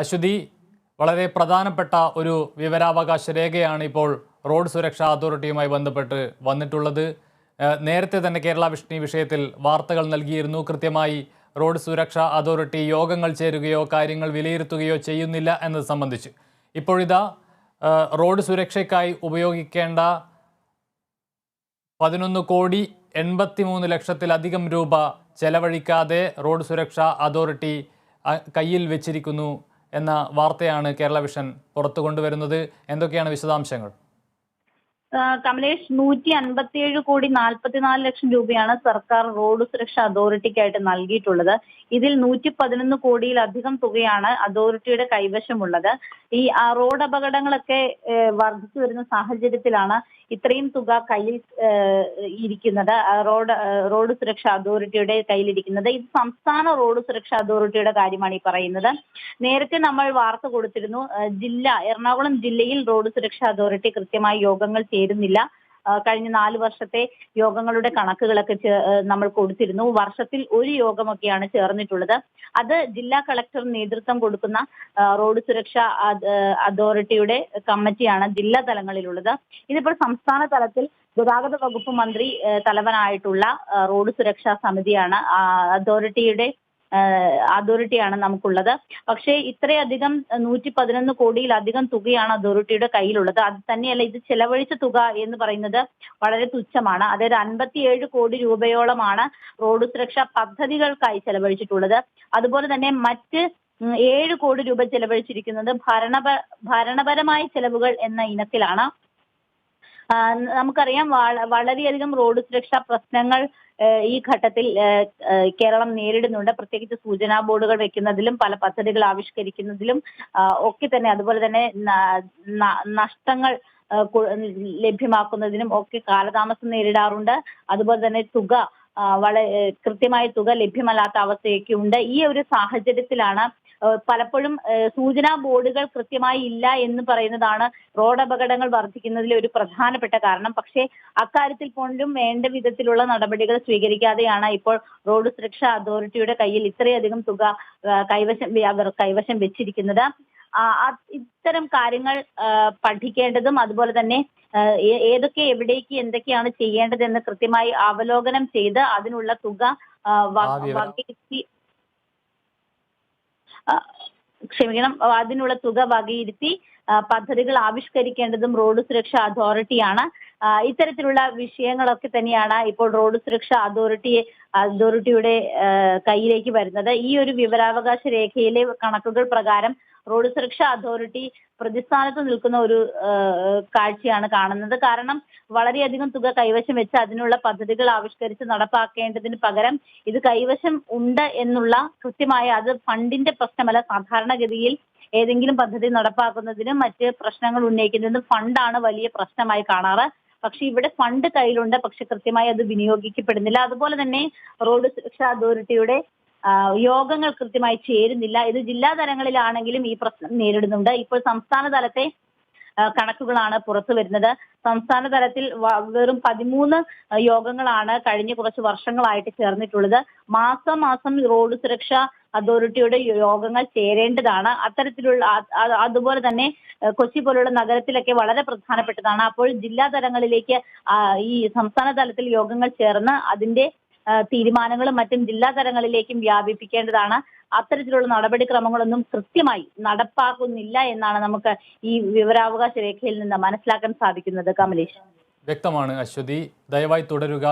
അശ്വതി വളരെ പ്രധാനപ്പെട്ട ഒരു വിവരാവകാശ രേഖയാണ് ഇപ്പോൾ റോഡ് സുരക്ഷാ അതോറിറ്റിയുമായി ബന്ധപ്പെട്ട് വന്നിട്ടുള്ളത്. നേരത്തെ തന്നെ കേരള വിഷ്ണി വിഷയത്തിൽ വാർത്തകൾ നൽകിയിരുന്നു. കൃത്യമായി റോഡ് സുരക്ഷാ അതോറിറ്റി യോഗങ്ങൾ ചേരുകയോ കാര്യങ്ങൾ വിലയിരുത്തുകയോ ചെയ്യുന്നില്ല എന്നത് സംബന്ധിച്ച്. ഇപ്പോഴിതാ റോഡ് സുരക്ഷയ്ക്കായി ഉപയോഗിക്കേണ്ട പതിനൊന്ന് കോടി എൺപത്തിമൂന്ന് ലക്ഷത്തിലധികം രൂപ ചെലവഴിക്കാതെ റോഡ് സുരക്ഷാ അതോറിറ്റി കയ്യിൽ വെച്ചിരിക്കുന്നു. എന്ന വാർത്തയാണ് കേരള വിഷൻ പുറത്തു കൊണ്ടുവരുന്നത് എന്തൊക്കെയാണ് വിശദാംശങ്ങൾ? കമലേഷ് നൂറ്റി അൻപത്തിയേഴ് കോടി നാൽപ്പത്തിനാല് ലക്ഷം രൂപയാണ് സർക്കാർ റോഡ് സുരക്ഷാ അതോറിറ്റിക്കായിട്ട് നൽകിയിട്ടുള്ളത്. ഇതിൽ നൂറ്റി പതിനൊന്ന് കോടിയിലധികം തുകയാണ് അതോറിറ്റിയുടെ കൈവശമുള്ളത്. ഈ റോഡ് അപകടങ്ങളൊക്കെ വർദ്ധിച്ചു വരുന്ന സാഹചര്യത്തിലാണ് ഇത്രയും തുക കയ്യിൽ ഇരിക്കുന്നത്. റോഡ് റോഡ് സുരക്ഷാ അതോറിറ്റിയുടെ കയ്യിലിരിക്കുന്നത്. ഇത് സംസ്ഥാന റോഡ് സുരക്ഷാ അതോറിറ്റിയുടെ കാര്യമാണ് ഈ പറയുന്നത്. നേരത്തെ നമ്മൾ വാർത്ത കൊടുത്തിരുന്നു ജില്ല എറണാകുളം ജില്ലയിൽ റോഡ് സുരക്ഷാ അതോറിറ്റി കൃത്യമായി യോഗങ്ങൾ ചേരുന്നില്ല കഴിഞ്ഞ നാല് വർഷത്തെ യോഗങ്ങളുടെ കണക്കുകളൊക്കെ നമ്മൾ കൊടുത്തിരുന്നു. വർഷത്തിൽ ഒരു യോഗമൊക്കെയാണ് ചേർന്നിട്ടുള്ളത്. അത് ജില്ലാ കളക്ടർ നേതൃത്വം കൊടുക്കുന്ന റോഡ് സുരക്ഷാ അതോറിറ്റിയുടെ കമ്മിറ്റിയാണ് ജില്ലാ തലങ്ങളിലുള്ളത്. ഇതിപ്പോൾ സംസ്ഥാന തലത്തിൽ ഗതാഗത വകുപ്പ് മന്ത്രി തലവനായിട്ടുള്ള റോഡ് സുരക്ഷാ സമിതിയാണ് അതോറിറ്റിയുടെ അതോറിറ്റിയാണ് നമുക്കുള്ളത്. പക്ഷേ ഇത്രയധികം നൂറ്റി പതിനൊന്ന് കോടിയിലധികം തുകയാണ് അതോറിറ്റിയുടെ കയ്യിലുള്ളത്. അത് തന്നെയല്ല ഇത് ചെലവഴിച്ച തുക എന്ന് പറയുന്നത് വളരെ തുച്ഛമാണ്. അതായത് അൻപത്തിയേഴ് കോടി രൂപയോളമാണ് റോഡ് സുരക്ഷാ പദ്ധതികൾക്കായി ചെലവഴിച്ചിട്ടുള്ളത്. അതുപോലെ തന്നെ മറ്റ് ഏഴ് കോടി രൂപ ചെലവഴിച്ചിരിക്കുന്നത് ഭരണപ ഭരണപരമായ ചെലവുകൾ എന്ന ഇനത്തിലാണ്. നമുക്കറിയാം വള- വളരെയധികം റോഡ് സുരക്ഷാ പ്രശ്നങ്ങൾ ഈ ഘട്ടത്തിൽ കേരളം നേരിടുന്നുണ്ട്. പ്രത്യേകിച്ച് സൂചനാ ബോർഡുകൾ വെക്കുന്നതിലും പല പദ്ധതികൾ ആവിഷ്കരിക്കുന്നതിലും ഒക്കെ തന്നെ അതുപോലെ തന്നെ നഷ്ടങ്ങൾ ലഭ്യമാക്കുന്നതിനും ഒക്കെ കാലതാമസം നേരിടാറുണ്ട്. അതുപോലെ തന്നെ തുക വളരെ കൃത്യമായ തുക ലഭ്യമല്ലാത്ത അവസ്ഥയൊക്കെ ഉണ്ട്. ഈ ഒരു സാഹചര്യത്തിലാണ് പലപ്പോഴും സൂചനാ ബോർഡുകൾ കൃത്യമായി ഇല്ല എന്ന് പറയുന്നതാണ് റോഡ് അപകടങ്ങൾ വർദ്ധിക്കുന്നതിലെ ഒരു പ്രധാനപ്പെട്ട കാരണം പക്ഷേ അക്കാര്യത്തിൽ പോലും വേണ്ട വിധത്തിലുള്ള നടപടികൾ സ്വീകരിക്കാതെയാണ് ഇപ്പോൾ റോഡ് സുരക്ഷാ അതോറിറ്റിയുടെ കയ്യിൽ ഇത്രയധികം തുക കൈവശം അവർ കൈവശം വെച്ചിരിക്കുന്നത് ഇത്തരം കാര്യങ്ങൾ പഠിക്കേണ്ടതും അതുപോലെ തന്നെ ഏതൊക്കെ എവിടേക്ക് എന്തൊക്കെയാണ് ചെയ്യേണ്ടതെന്ന് കൃത്യമായി അവലോകനം ചെയ്ത് അതിനുള്ള തുക. വകയിരുത്തി ക്ഷമിക്കണം അതിനുള്ള തുക വകയിരുത്തി പദ്ധതികൾ ആവിഷ്കരിക്കേണ്ടതും റോഡ് സുരക്ഷാ അതോറിറ്റിയാണ്. ഇത്തരത്തിലുള്ള വിഷയങ്ങളൊക്കെ തന്നെയാണ് ഇപ്പോൾ റോഡ് സുരക്ഷാ അതോറിറ്റിയെ അതോറിറ്റിയുടെ കയ്യിലേക്ക് വരുന്നത്. ഈ ഒരു വിവരാവകാശ രേഖയിലെ കണക്കുകൾ പ്രകാരം റോഡ് സുരക്ഷാ അതോറിറ്റി പ്രതിസ്ഥാനത്ത് നിൽക്കുന്ന ഒരു കാഴ്ചയാണ് കാണുന്നത്. കാരണം വളരെയധികം തുക കൈവശം വെച്ച് അതിനുള്ള പദ്ധതികൾ ആവിഷ്കരിച്ച് നടപ്പാക്കേണ്ടതിന് പകരം ഇത് കൈവശം ഉണ്ട് എന്നുള്ള കൃത്യമായ അത് ഫണ്ടിന്റെ പ്രശ്നമല്ല സാധാരണഗതിയിൽ ഏതെങ്കിലും പദ്ധതി നടപ്പാക്കുന്നതിനും മറ്റ് പ്രശ്നങ്ങൾ ഉന്നയിക്കുന്നതിനും ഫണ്ടാണ് വലിയ പ്രശ്നമായി കാണാറ്. പക്ഷെ ഇവിടെ ഫണ്ട് കയ്യിലുണ്ട് പക്ഷെ കൃത്യമായി അത് വിനിയോഗിക്കപ്പെടുന്നില്ല. അതുപോലെ തന്നെ റോഡ് സുരക്ഷാ അതോറിറ്റിയുടെ യോഗങ്ങൾ കൃത്യമായി ചേരുന്നില്ല. ഇത് ജില്ലാ തലങ്ങളിലാണെങ്കിലും ഈ പ്രശ്നം നേരിടുന്നുണ്ട്. ഇപ്പോൾ സംസ്ഥാന തലത്തെ കണക്കുകളാണ് പുറത്തു വരുന്നത്. സംസ്ഥാന തലത്തിൽ വെറും പതിമൂന്ന് യോഗങ്ങളാണ് കഴിഞ്ഞ കുറച്ച് വർഷങ്ങളായിട്ട് ചേർന്നിട്ടുള്ളത്. മാസം മാസം റോഡ് സുരക്ഷ അതോറിറ്റിയുടെ യോഗങ്ങൾ ചേരേണ്ടതാണ്. അത്തരത്തിലുള്ള അതുപോലെ തന്നെ കൊച്ചി പോലുള്ള നഗരത്തിലൊക്കെ വളരെ പ്രധാനപ്പെട്ടതാണ്. അപ്പോൾ ജില്ലാ തലങ്ങളിലേക്ക് ഈ സംസ്ഥാന തലത്തിൽ യോഗങ്ങൾ ചേർന്ന് അതിന്റെ തീരുമാനങ്ങളും മറ്റും ജില്ലാ തലങ്ങളിലേക്കും വ്യാപിപ്പിക്കേണ്ടതാണ്. അത്തരത്തിലുള്ള നടപടിക്രമങ്ങളൊന്നും കൃത്യമായി നടപ്പാക്കുന്നില്ല എന്നാണ് നമുക്ക് ഈ വിവരാവകാശ രേഖയിൽ നിന്ന് മനസ്സിലാക്കാൻ സാധിക്കുന്നത്. കമലേഷ്. വ്യക്തമാണ് അശ്വതി. ദയവായി തുടരുക.